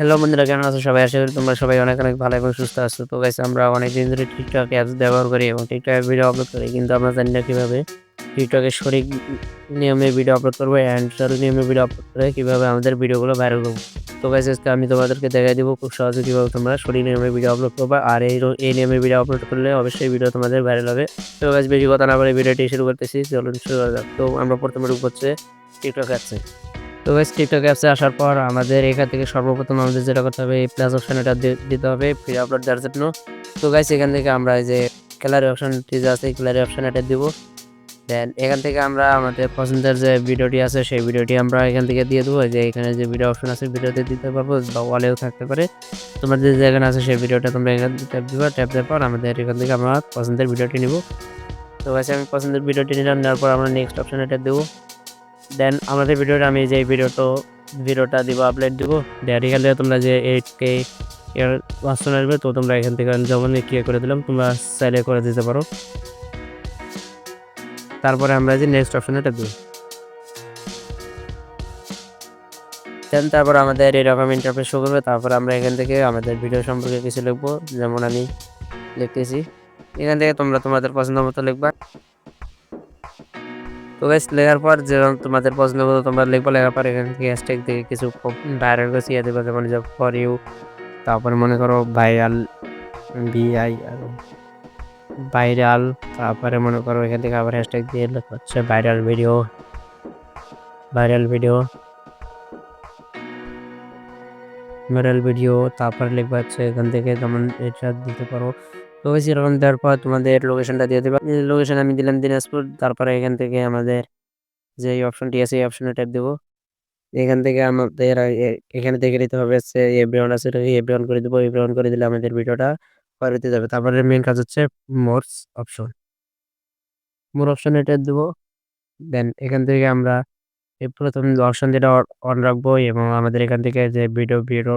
Hello বন্ধুরা, কেমন আছো? সবাই আশা করি তোমরা সবাই অনেক অনেক ভালো এবং সুস্থ আছো। তো গাইস আমরা অনেক দিন ধরে টিকটক অ্যাপস ব্যবহার করি এবং টিকটক ভিডিও আপলোড করি, কিন্তু আমরা জানি না কীভাবে টিকটকে সঠিক নিয়মে ভিডিও আপলোড করব অ্যান্ড সঠিক নিয়মে ভিডিও আপলোড করে কীভাবে আমাদের ভিডিওগুলো ভাইরাল করব। তো গাইস আজকে আমি তোমাদেরকে দেখাই দিব খুব সহজে কীভাবে তোমরা সঠিক নিয়মে ভিডিও আপলোড করবে আর এই এই নিয়মে ভিডিও আপলোড করলে অবশ্যই ভিডিও তোমাদের ভাইরাল হবে। তো গাইস বেশি কথা না বলে ভিডিওটি শুরু করতেছি, চলুন শুরু করা যাক। তো আমরা প্রথমে ঢুকবো হচ্ছে টিকটক অ্যাপসে তো গাইস টিকটক অ্যাপসে আসার পর আমাদের এখান থেকে সর্বপ্রথম আমাদের যেটা করতে হবে প্লাস অপশন এটা দিতে হবে ফ্রি আপলোড দেওয়ার জন্য। তো গাইস এখান থেকে আমরা এই যে গ্যালারি অপশনটি যে আছে গ্যালারি অপশন এটা দিব। দেন এখান থেকে আমরা আমাদের পছন্দের যে ভিডিওটি আছে, সেই ভিডিওটি আমরা এখান থেকে দিয়ে দেবো। যে এখানে যে ভিডিও অপশন আছে, ভিডিওতে দিতে পারব, বা ওয়ালেও থাকতে পারে। তোমার যে যেখানে আছে, সেই ভিডিওটা তোমরা এখান থেকে ট্যাপ দিবা ট্যাপ দেওয়ার পর আমাদের এখান থেকে আমরা পছন্দের ভিডিওটি নিব। তো গাইস আমি পছন্দের ভিডিওটি নিলাম, নেওয়ার পর আমরা নেক্সট অপশন এটা দেবো। দেন আমাদের ভিডিওটা আমি যে ভিডিওটা ভিডিওটা দিব আপলোড দিব। দেন এখান তোমরা যে এইট কে এর অপশন আসবে, তো তোমরা এখান থেকে যেমন ক্লিয়ার করে দিলাম, তোমরা চাইলে করে দিতে পারো। তারপরে আমরা যে নেক্সট অপশনটা দেবো দেন তারপর আমাদের এরকম ইন্টারফেস শো করবে, তারপর আমরা এখান থেকে আমাদের ভিডিও সম্পর্কে কিছু লিখব, যেমন আমি লিখতেছি। এখান থেকে তোমরা তোমাদের পছন্দ মতো লিখবা। তো গাইস লেখার পর যেরকম তোমাদের পছন্দ মতো তোমরা লিখব, লেখার পর এখান থেকে হ্যাশট্যাগ থেকে কিছু ভাইরাল করে ইয়ে দেবে, যেমন ফর ইউ তারপরে মনে করো ভাইরাল বিআই আর ভাইরাল তারপরে মনে করো এখান থেকে আবার হ্যাশট্যাগ দিয়ে হচ্ছে viral video viral video viral video তারপরে লিখবা হচ্ছে এখান থেকে যেমন এটা দিতে পারো ওই সেরকম দেওয়ার পর তোমাদের লোকেশনটা দিয়ে দেবা। লোকেশন আমি দিলাম দিনাজপুর, তারপরে এখান থেকে আমাদের যে অপশনটি আছে, এই অপশনে ট্যাপ দেবো। এখান থেকে আমাদের, এ- এখানে দেখে নিতে হবে হচ্ছে এভরিওয়ান আছে এভরিওয়ান করে দেবো এভরিওয়ান করে দিলে আমাদের ভিডিওটা পরবর্তী যাবে। তারপরে মেন কাজ হচ্ছে মোরস অপশন মোর অপশনে ট্যাপ দেবো। দেন এখান থেকে আমরা প্রথম অপশন যেটা অন রাখব এবং আমাদের এখান থেকে যে ভিডিও ভিডিও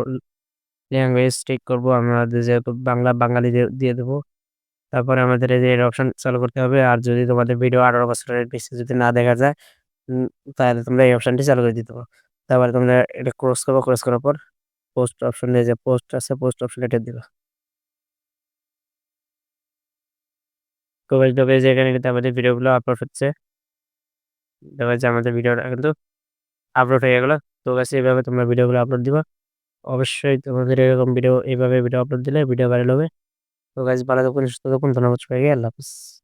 ল্যাঙ্গুয়েজ ঠিক করব আমাদের যেহেতু বাংলা, বাঙালি দিয়ে- দেবো। তারপরে আমাদের এই যে অপশন চালু করতে হবে, আর যদি তোমাদের ভিডিও আঠারো বছরের বেশি যদি না দেখা যায় তাহলে তোমরা এই অপশনটি চালু করে দিতে পারো। তারপরে তোমরা এটা ক্রস করব ক্রস করার পর পোস্ট অপশনে যে পোস্ট আছে পোস্ট অপশনে এটা দিবা। কবে তবে যে এখানে কিন্তু আমাদের ভিডিওগুলো আপলোড হচ্ছে। দেখা যাচ্ছে আমাদের ভিডিওটা কিন্তু আপলোড হয়ে গেলো। তো কাছে এইভাবে তোমরা ভিডিওগুলো আপলোড দিবা। অবশ্যই তোমাদের এরকম ভিডিও এইভাবে ভিডিও আপলোড দিলে ভিডিও ভাইরাল হবে। তো গাছ ভালো থাকুন, সুস্থ থাকুন, ধন্যবাদ সবাইকে, আল্লাহ হাফিজ।